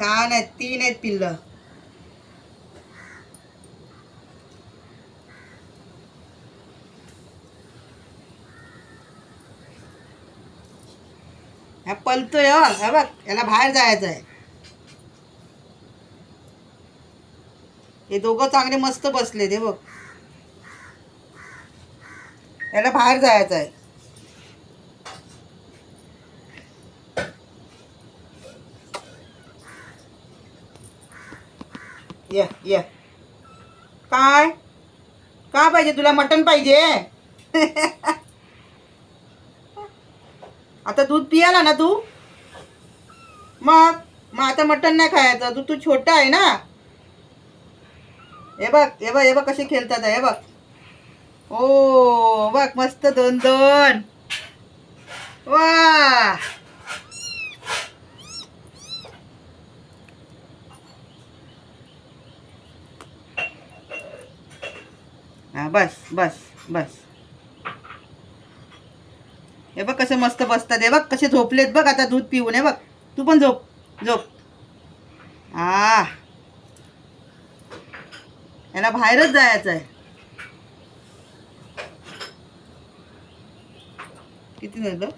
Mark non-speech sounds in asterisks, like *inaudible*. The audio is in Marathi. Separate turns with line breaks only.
छान आहेत तीन आहेत पिल्लं. हा पलतोय हो, हा बघ याला बाहेर जायचं आहे हे दोघं चांगले मस्त बसले ते बघ. याला बाहेर जायचं आहे ये ये. काय? का पाहिजे? तुला मटण पाहिजे? *laughs* आता दूध पियाला ना तू? मग? मग आता मटण नाही खायचं. तू तू छोटा आहे ना? हे बघ हे बघ हे बघ कसे खेळतात हे बघ. ओ बघ मस्त दोन दोन वा! हा बस बस बस. हे बघ कसे मस्त बसतात हे बघ कसे झोपलेत बघ आता दूध पिऊन हे बघ. तू पण झोप झोप. हा याला बाहेरच जायचं आहे किती झालं?